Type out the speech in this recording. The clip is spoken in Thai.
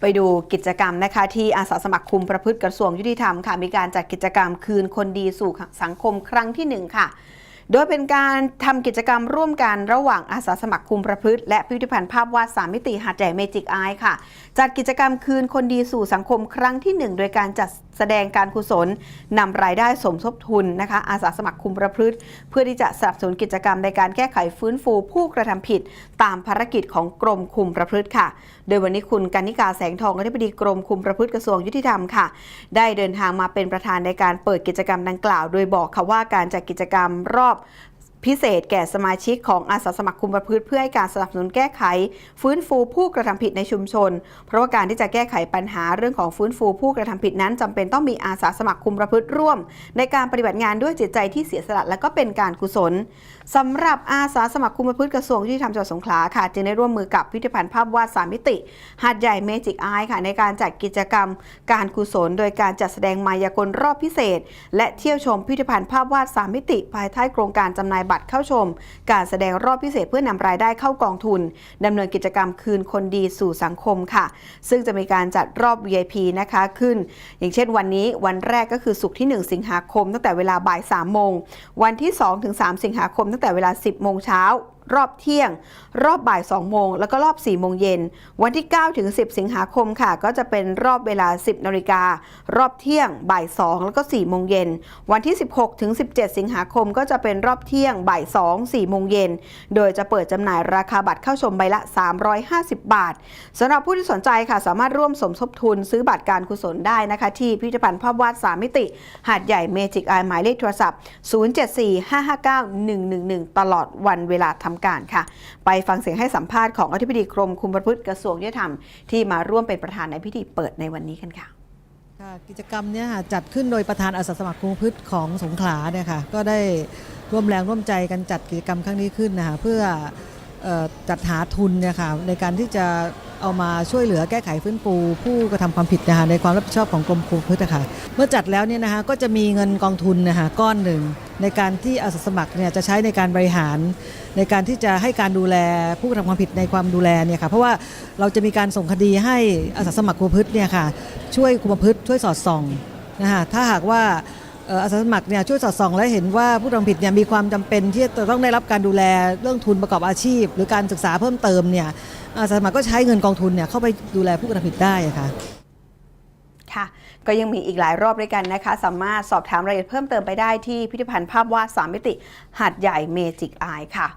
ไปดูกิจกรรมนะคะที่อาสาสมัครคุมประพฤติกระทรวงยุติธรรมค่ะมีการจัดกิจกรรมคืนคนดีสู่สังคมครั้งที่หนึ่งค่ะ โดยเป็นการทำกิจกรรมร่วมกันระหว่างอาสาสมัครคุมประพฤติ และพิพิธภัณฑ์ภาพวาดสามมิติหาดใหญ่เมจิกอายค่ะ จัดกิจกรรมคืนคนดีสู่สังคมครั้งที่หนึ่งโดยการจัดแสดงการกุศลนำรายได้สมทบทุนนะคะ อาสาสมัครคุมประพฤติ เพื่อที่จะสนับสนุนกิจกรรมในการแก้ไขฟื้นฟูผู้กระทำผิด ตามภารกิจของกรมคุมประพฤติค่ะ โดยวันนี้คุณกนิกาแสงทองอธิบดีกรมคุมประพฤติกระทรวงยุติธรรมค่ะ ได้เดินทางมาเป็นประธานในการเปิดกิจกรรมดังกล่าว โดยบอกค่ะว่าการจัดกิจกรรมรอบ up พิเศษแก่สมาชิกของอาสาสมัครคุมประพฤติเพื่อให้การสนับสนุนแก้ไข ฟื้นฟูผู้กระทำผิดในชุมชน เพราะว่าการที่จะแก้ไขปัญหาเรื่องของฟื้นฟูผู้กระทำผิดนั้นจำเป็นต้องมีอาสาสมัครคุมประพฤติร่วม ในการปฏิบัติงานด้วยจิตใจที่เสียสละและก็เป็นการกุศลสำหรับอาสาสมัครคุมประพฤติกระทรวงยุติธรรมจังหวัดสงขลาค่ะจึงได้ร่วมมือกับพิพิธภัณฑ์ภาพวาดสามมิติหาดใหญ่เมจิกอายค่ะในการจัดกิจกรรม การกุศล โดยการจัดแสดงมายากลรอบพิเศษ และเที่ยวชมพิพิธภัณฑ์ภาพวาดสามมิติ ภายใต้โครงการจำหน่ายบัตรเข้าชม การแสดงรอบพิเศษเพื่อนำรายได้เข้ากองทุนดำเนินกิจกรรมคืนคนดีสู่สังคมค่ะ ซึ่งจะมีการจัดรอบ VIP นะคะขึ้น อย่างเช่นวันนี้วันแรกก็คือสุกที่ 1 สิงหาคม ตั้งแต่เวลาบ่าย3โมงวันที่2ถึง3สิงหาคมตั้งแต่เวลา 10โมงเช้า รอบเที่ยง รอบบ่าย 2 โมง แล้วก็รอบ 4 โมงเย็น วันที่ 9 ถึง 10 สิงหาคมค่ะ ก็จะเป็นรอบเวลา 10 นาฬิการอบเที่ยง บ่าย 2 แล้วก็ 4 โมงเย็น วันที่ 16 ถึง 17 สิงหาคม ก็จะเป็นรอบเที่ยง บ่าย 2 4 โมงเย็น โดยจะเปิดจำหน่ายราคาบัตรเข้าชมใบละ 350 บาทสำหรับผู้ที่สนใจค่ะ สามารถร่วมสมทบทุนซื้อบัตรการกุศลได้นะคะ ที่พิพิธภัณฑ์ภาพวาด 3 มิติ หาดใหญ่เมจิกอายหมายเลขโทรศัพท์ 0745591111ตลอดวันเวลาทำการค่ะ ไปฟังเสียงให้สัมภาษณ์ของอธิบดีกรมคุมประพฤติกระทรวงยุติธรรมที่มาร่วมเป็นประธานในพิธีเปิดในวันนี้กันค่ะกิจกรรมเนี้ค่ะจัดขึ้นโดยประธานอาสาสมัครคุมประพฤติของสงขลาเนี่ยค่ะก็ได้ร่วมแรงร่วมใจกันจัดกิจกรรมครั้งนี้ขึ้นนะคะเพื่อเอ่อจัดหาทุนเนี่ยค่ะในการที่จะ เอามาช่วยเหลือแก้ไขฟื้นฟูผู้กระทำความผิดนะคะในความรับผิดชอบของกรมคุมประพฤติค่ะเมื่อจัดแล้วเนี่ยนะคะก็จะมีเงินกองทุนนะคะก้อนหนึ่ง ในการที่อาสาสมัครเนี่ยจะใช้ในการบริหาร ในการที่จะให้การดูแลผู้กระทำความผิดในความดูแลเนี่ยค่ะเพราะว่าเราจะมีการส่งคดีให้อาสาสมัครคุมประพฤติเนี่ยค่ะช่วยคุมประพฤติช่วยสอดส่องนะคะถ้าหากว่าอาสาสมัครเนี่ยช่วยสอดส่องและเห็นว่าผู้กระทำผิดเนี่ยมีความจำเป็นที่จะต้องได้รับการดูแลเรื่องทุนประกอบอาชีพ หรือการศึกษาเพิ่มเติมเนี่ย อาสาสมัครก็ใช้เงินกองทุนเนี่ยเข้าไปดูแลผู้กระทำผิดได้ค่ะค่ะก็ยังมีอีกหลายรอบด้วยกันนะคะ สามารถสอบถามรายละเอียดเพิ่มเติมไปได้ที่พิพิธภัณฑ์ภาพวาดสามมิติหาดใหญ่เมจิกอายค่ะ